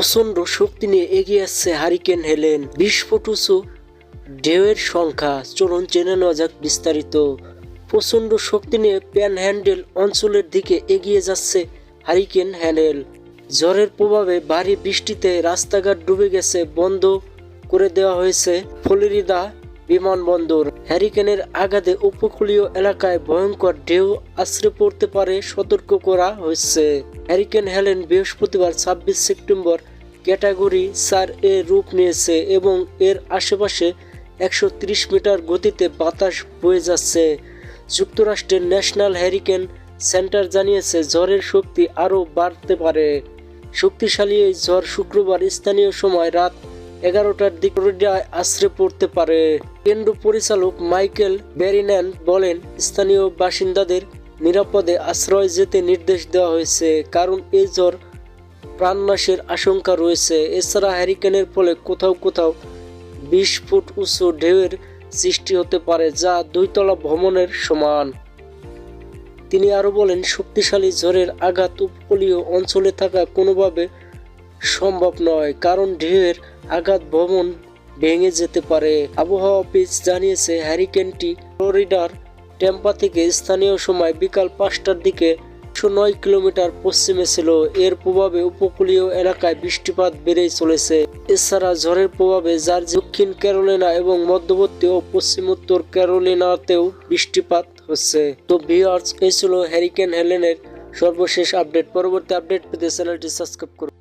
প্রচণ্ড শক্তি নিয়ে এগিয়ে আসছে হারিকেন হেলেন। বিস্ফোটুসু ঢেউয়ের সংখ্যা, চলুন জেনে নেওয়া যাক বিস্তারিত। প্রচণ্ড শক্তি নিয়ে প্যান হ্যান্ডেল অঞ্চলের দিকে এগিয়ে যাচ্ছে হারিকেন হ্যান্ডেল ঝড়ের প্রভাবে ভারী বৃষ্টিতে রাস্তাঘাট ডুবে গেছে, বন্ধ করে দেওয়া হয়েছে ফ্লোরিডা বিমানবন্দর হ্যারিকেনের আঘাতে উপকূলীয় এলাকায় ভয়ঙ্কর ঢেউ আশ্রে পড়তে পারে সতর্ক করা হয়েছে। হ্যারিকেন হেলেন বৃহস্পতিবার ছাব্বিশ সেপ্টেম্বর ক্যাটাগরি চার এ রূপ নিয়েছে এবং এর আশেপাশে একশো ত্রিশ মিটার গতিতে বাতাস বয়ে যাচ্ছে। যুক্তরাষ্ট্রের ন্যাশনাল হ্যারিকেন সেন্টার জানিয়েছে, ঝড়ের শক্তি আরও বাড়তে পারে। শক্তিশালী এই ঝড় শুক্রবার স্থানীয় সময় রাত এগারোটার দিক ফ্লোরিডায় আশ্রে পড়তে পারে। কেন্দ্র পরিচালক মাইকেল ব্যারিন্যান বলেন, স্থানীয় বাসিন্দাদের নিরাপদে আশ্রয় যেতে নির্দেশ দেওয়া হয়েছে, কারণ এই ঝড় প্রাণনাশের আশঙ্কা রয়েছে। এছাড়া হ্যারিকেনের ফলে কোথাও কোথাও বিশ ফুট উঁচু ঢেউয়ের সৃষ্টি হতে পারে, যা দুইতলা ভ্রমণের সমান। তিনি আরও বলেন, শক্তিশালী ঝড়ের আঘাত উপকূলীয় অঞ্চলে থাকা কোনোভাবে সম্ভব নয়, কারণ ঢেউয়ের আঘাত ভবন ভেঙে যেতে পারে। আবহাওয়া অফিস জানিয়েছে হ্যারিকেনটি ফ্লোরিডার টেম্পা থেকে স্থানীয় সময় বিকাল পাঁচটার দিকে একশো নয় কিলোমিটার পশ্চিমে ছিল। এর প্রভাবে উপকূলীয় এলাকায় বৃষ্টিপাত বেড়েই চলেছে। এছাড়া ঝড়ের প্রভাবে যার দক্ষিণ ক্যারোলিনা এবং মধ্যবর্তী ও পশ্চিম উত্তর ক্যারোলিনাতেও বৃষ্টিপাত হচ্ছে। তো ভিউয়ার্স, এই ছিল হ্যারিকেন হেলেনের সর্বশেষ আপডেট। পরবর্তী আপডেট পেতে চ্যানেলটি সাবস্ক্রাইব করুন।